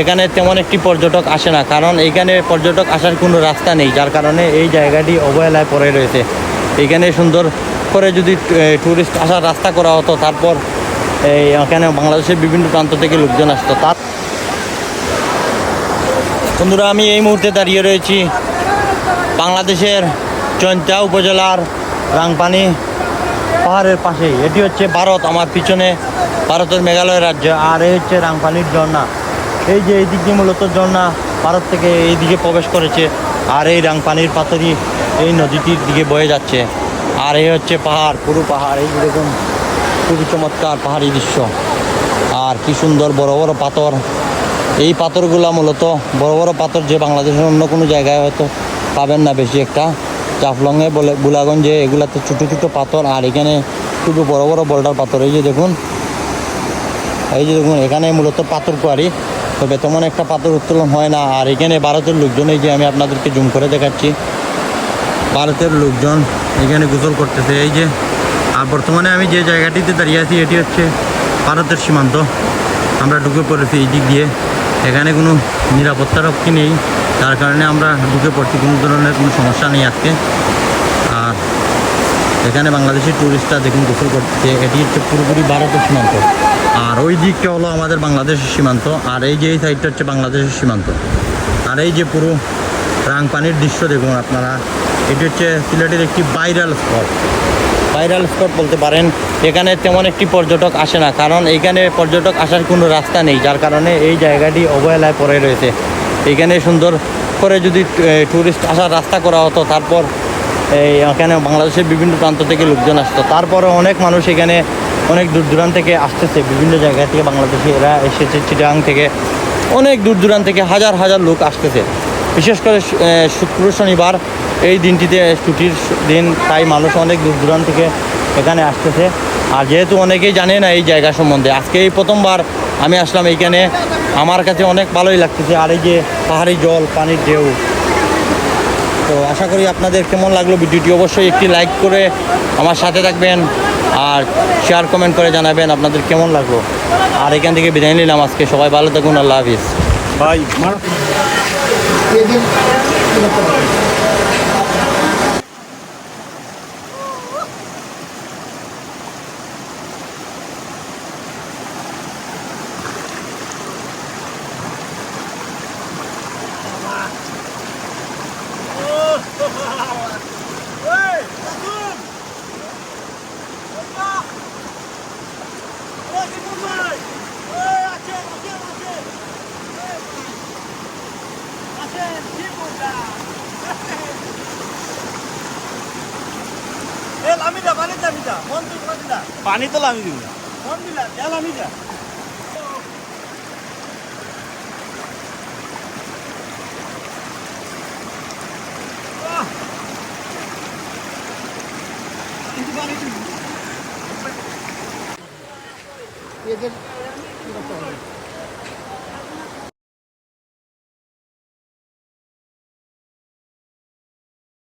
এখানে তেমন একটি পর্যটক আসে না, কারণ এখানে পর্যটক আসার কোনো রাস্তা নেই, যার কারণে এই জায়গাটি অবহেলায় পড়ে রয়েছে। এখানে সুন্দর করে যদি ট্যুরিস্ট আসার রাস্তা করা হতো, তারপর এই এখানে বাংলাদেশের বিভিন্ন প্রান্ত থেকে লোকজন আসতো। তার বন্ধুরা, আমি এই মুহূর্তে দাঁড়িয়ে রয়েছি বাংলাদেশের চন্তা উপজেলার রাংপানি পাহাড়ের পাশেই। এটি হচ্ছে ভারত, আমার পিছনে ভারতের মেঘালয় রাজ্য, আর এই হচ্ছে রাংপানির ঝর্ণা। এই যে এইদিক দিয়ে মূলত ঝর্ণা ভারত থেকে এই দিকে প্রবেশ করেছে, আর এই রাংপানির পাথরই এই নদীটির দিকে বয়ে যাচ্ছে। আর এই হচ্ছে পাহাড়, পুরো পাহাড়, এই যেরকম খুবই চমৎকার পাহাড়ি দৃশ্য। আর কি সুন্দর বড় বড় পাথর। এই পাথরগুলা মূলত বড় বড় পাথর যে বাংলাদেশের অন্য কোনো জায়গায় হয়তো পাবেন না বেশি একটা। জাফলংয়ে বলে, বুলাগঞ্জে এগুলাতে ছোটো ছোটো পাথর, আর এখানে খুবই বড় বড় বোল্ডার পাথর। এই যে দেখুন, এই যে দেখুন, এখানে মূলত পাথর কোয়ারি। তবে তেমন একটা পাথর উত্তোলন হয় না। আর এখানে ভারতের লোকজন এই যে আমি আপনাদেরকে জুম করে দেখাচ্ছি। ভারতের লোকজন এখানে গোসল করতেছে। এই যে, আর বর্তমানে আমি যে জায়গাটিতে দাঁড়িয়ে আছি, এটি হচ্ছে ভারতের সীমান্ত। আমরা ঢুকে পড়েছি এই দিক দিয়ে। এখানে কোনো নিরাপত্তা রক্ষী নেই। তার কারণে আমরা ঢুকে পড়ছি। কোনো ধরনের কোনো সমস্যা নেই আজকে। এখানে বাংলাদেশি ট্যুরিস্টরা দেখুন গোসল করতেছে এটি হচ্ছে পুরোপুরি ভারতের সীমান্ত। আর ওই দিকটা হলো আমাদের বাংলাদেশের সীমান্ত। আর এই যে এই সাইডটা হচ্ছে বাংলাদেশের সীমান্ত। আর এই যে পুরো রাংপানির দৃশ্য দেখুন আপনারা। এটি হচ্ছে সিলেটের একটি ভাইরাল স্পট ভাইরাল স্পট বলতে পারেন, এখানে তেমন একটি পর্যটক আসে না। কারণ এখানে পর্যটক আসার কোনো রাস্তা নেই, যার কারণে এই জায়গাটি অবহেলায় পড়ে রয়েছে। এখানে সুন্দর করে যদি ট্যুরিস্ট আসার রাস্তা করা হতো, তারপর এই, এখানে বাংলাদেশের বিভিন্ন প্রান্ত থেকে লোকজন আসতো। তারপরে অনেক মানুষ এখানে অনেক দূর দূরান্ত থেকে আসতেছে, বিভিন্ন জায়গা থেকে বাংলাদেশে এরা এসেছে, চিটাং থেকে। অনেক দূর দূরান্ত থেকে হাজার হাজার লোক আসতেছে। বিশেষ করে শুক্র, শনিবার এই দিনটিতে ছুটির দিন, তাই মানুষ অনেক দূর দূরান্ত থেকে এখানে আসতেছে। আর যেহেতু অনেকেই জানে না এই জায়গা সম্বন্ধে, আজকে এই প্রথমবার আমি আসলাম এইখানে। আমার কাছে অনেক ভালোই লাগতেছে। আর এই যে পাহাড়ি জল, পানির ঢেউ তো আশা করি আপনাদের কেমন লাগল ভিডিওটি অবশ্যই একটি লাইক করে আমার সাথে থাকবেন আর শেয়ার কমেন্ট করে জানাবেন আপনাদের কেমন লাগল। আর এখান থেকে বিদায় নিলাম আজকে। সবাই ভালো থাকুন। আল্লাহ হাফিজ। ভাই পানি তো আমি দিব এদের